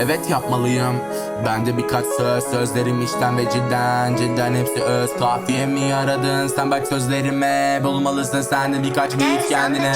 Evet yapmalıyım. Ben de birkaç söz Sözlerim içten ve cidden Cidden hepsi öz. Kafiye mi aradın? Sen bak sözlerime. Bulmalısın sen de birkaç beat kendine.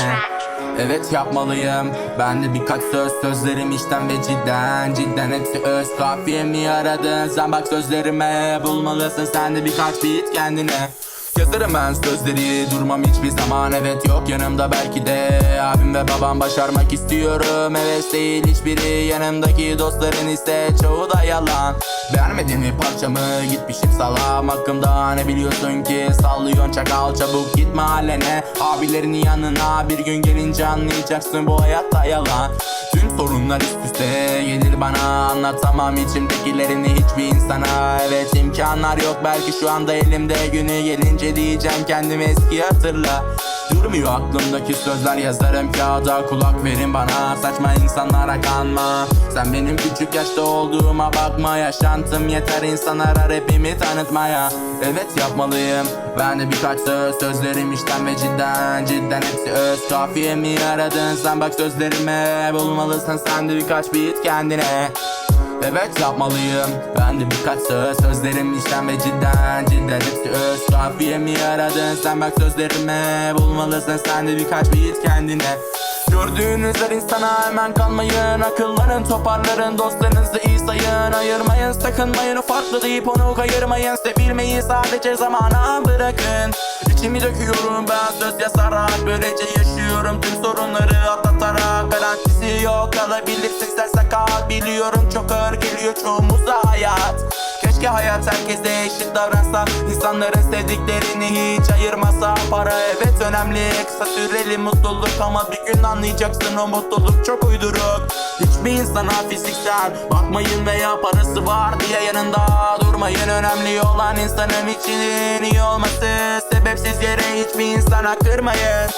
Evet yapmalıyım. Ben de birkaç söz Sözlerim içten ve cidden Cidden hepsi öz. Kafiye mi aradın? Sen bak sözlerime. Bulmalısın sen de birkaç beat kendine Yazarım ben sözleri. Durmam hiçbir zaman evet yok yanımda belki de. Abim ve babam başarmak istiyorum evet değil hiçbiri. Yanımdaki dostların ise çoğu da yalan. Beğenmedin mi parçamı? Gitmişim salam hakkımda. Ne biliyorsun ki? Sallıyorsun çakal çabuk git mahallene. Abilerinin yanına bir gün gelince anlayacaksın bu hayatta yalan sorunlar üst üste. Gelir bana Anlatamam içimdekilerini hiçbir insana. Evet imkanlar yok. Belki şu anda elimde. Günü gelince diyeceğim kendimi eski hatırla Durmuyor aklımdaki sözler yazarım kağıda. Kulak verin bana saçma insanlara kanma. Sen benim küçük yaşta olduğuma bakma. Yaşantım yeter insanlara rapimi tanıtmaya. Evet yapmalıyım. Ben de birkaç söz Sözlerim içten ve cidden. Cidden hepsi öz. Kafiye mi aradın sen? Bak sözlerime Bulmalısın sen de birkaç beat kendine Evet yapmalıyım. Ben de birkaç söz Sözlerim içten ve cidden Cidden hepsi öz. Kafiye mi aradın sen? Bak sözlerime Bulmalısın. Sen de birkaç beat kendine. Gördüğünüz her insana hemen kalmayın Akılların toparların dostlarınızı iyi sayın. Ayırmayın sakınmayın o farklı deyip onu kayırmayın. Sevilmeyi sadece zamana bırakın. İçimi döküyorum ben söz yazarak Böylece yaşıyorum. Tüm sorunları atlatarak Garantisi yok. Kalabilirsin sen Biliyorum çok ağır geliyor çoğumuza hayat. Keşke hayat herkese eşit davransa İnsanların sevdiklerini hiç ayırmasa. Para evet önemli kısa süreli mutluluk Ama bir gün anlayacaksın o mutluluk çok uyduruk. Hiçbir insana fiziksel bakmayın veya parası var diye yanında durmayın. Önemli olan insanın içinin iyi olması Sebepsiz yere hiçbir insana kırmayın